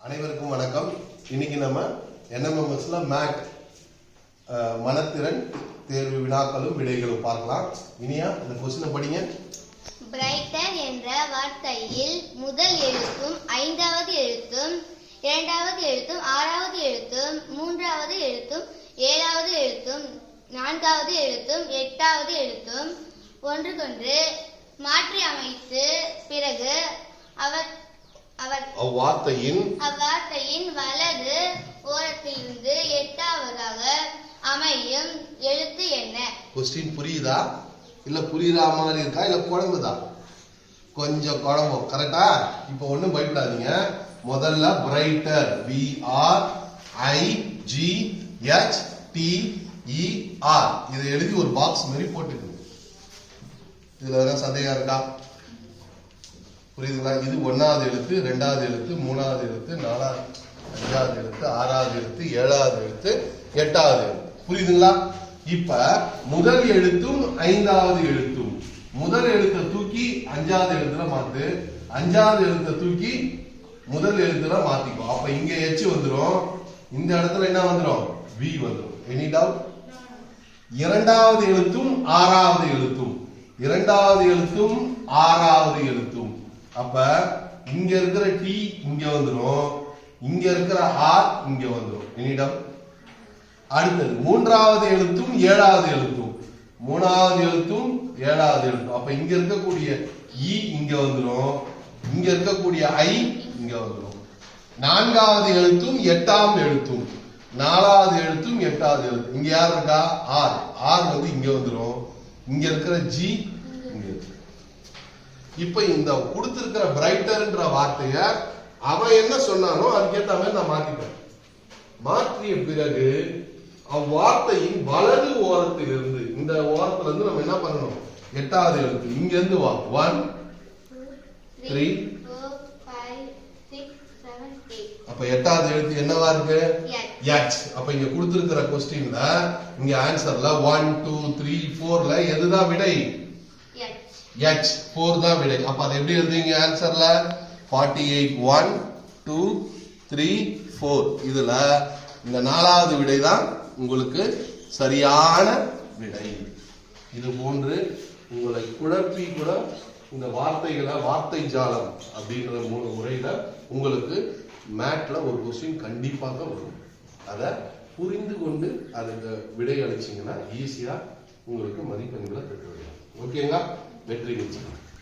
அனைவருக்கும் வணக்கம். இன்னைக்கு நம்ம என்எம்எம்எஸ்ல மேட் மனத்திறன் தேர்வு வினாக்களும் விடைகளும் பார்க்கலாம். இனியா இந்த கொஸ்டினை படிங்க. பிரைட்டன் என்ற வார்த்தையில் முதல் எழுத்தும் ஐந்தாவது எழுத்தும் இரண்டாவது எழுத்தும் ஆறாவது எழுத்தும் மூன்றாவது எழுத்தும் ஏழாவது எழுத்தும் நான்காவது எழுத்தும் எட்டாவது எழுத்தும் ஒன்றுக்கொன்று மாற்றி அமைத்து பிறகு அவ்வார்த்தையின் அவ்வார்த்தையின் வலது ஓரத்திலிருந்து எட்டாவதாக அமையும். எழுத்து என்ன? கொஸ்டின் புரியுதா? இல்ல புரியுதா மாதிரி இருக்கா? இல்ல குழம்புதா? கொஞ்சம் குழம்பும் கரெக்டா இப்போ ஒண்ணும் பயப்படாதீங்க. முதல்ல brighter B R I G H T E R இதை எழுதி ஒரு பாக்ஸ் மாதிரி போட்டுக்கோங்க. இதுல சந்தேகம் இருக்கா? புரியுதுங்களா? இது ஒன்னாவது எழுத்து ரெண்டாவது எழுத்து மூணாவது எழுத்து நாலாவது அஞ்சாவது எழுத்து ஆறாவது எழுத்து ஏழாவது எழுத்து எட்டாவது எழுத்து. புரியுதுங்களா? இப்ப முதல் எழுத்தும் ஐந்தாவது எழுத்தும். முதல் எழுத்தை தூக்கி அஞ்சாவது எழுத்துல மாத்து. அஞ்சாவது எழுத்தை தூக்கி முதல் எழுத்துல மாத்திக்கும் அப்ப இங்க எச்சு வந்துடும் இந்த இடத்துல என்ன வந்துடும் வி வந்துடும் எனி டவுட் இரண்டாவது எழுத்தும் ஆறாவது எழுத்தும். இரண்டாவது எழுத்தும் ஆறாவது எழுத்தும். அப்ப இங்க இருக்கிற டி இங்க வந்துடும் இங்க இருக்கிற ஆர் இங்க வந்துடும் என்னிடம்? அடுத்தது மூன்றாவது எழுத்தும் ஏழாவது எழுத்தும். மூணாவது எழுத்தும் ஏழாவது எழுத்தும். அப்ப இங்க இருக்கக்கூடிய இ இங்க வந்துடும் இங்க இருக்கக்கூடிய ஐ இங்க வந்துடும் நான்காவது எழுத்தும் எட்டாம் எழுத்தும். நாலாவது எழுத்தும் எட்டாவது எழுத்தும். இங்க யார் இருக்கா? ஆர் ஆர் வந்து இங்க வந்துடும் இங்க இருக்கிற ஜி இங்க இருக்கு இப்ப இந்த கொடுத்திருக்கிற பிரைட்டர்ன்ற வார்த்தைய அவன் என்ன சொன்னானோ அதுக்கேத்த மாதிரி நான் மாத்திட்டேன் மாற்றிய பிறகு அவ்வார்த்தையின் வலது ஓரத்திலிருந்து இந்த ஓரத்துல இருந்து நம்ம என்ன பண்ணணும்? எட்டாவது எழுத்து. இங்க இருந்து வா. ஒன் த்ரீ அப்ப எட்டாவது எழுத்து என்னவா இருக்கு? எச் அப்ப இங்க கொடுத்திருக்கிற கொஸ்டின்ல இங்க ஆன்சர்ல ஒன் டூ த்ரீ போர்ல எதுதான் விடை? எச் ஃபோர் தான் விடை. அப்ப அதை எப்படி எழுதுவீங்க? ஆன்சர்ல forty eight one two three four இதுல இந்த நாலாவது விடை தான் உங்களுக்கு சரியான விடை. இது போன்று உங்களை குழப்பி கூட இந்த வார்த்தைகளை வார்த்தை ஜாலம் அப்படிங்கிற மூணு முறையில உங்களுக்கு மேட்ல ஒரு கொஸ்டின் கண்டிப்பாக வரும். அதை புரிந்து கொண்டு அதுக்கு விடை அளிச்சிங்கன்னா ஈஸியா உங்களுக்கு மதிப்பெண்களை பெற்று ஓகேங்களா வெற்றி நிச்சயம்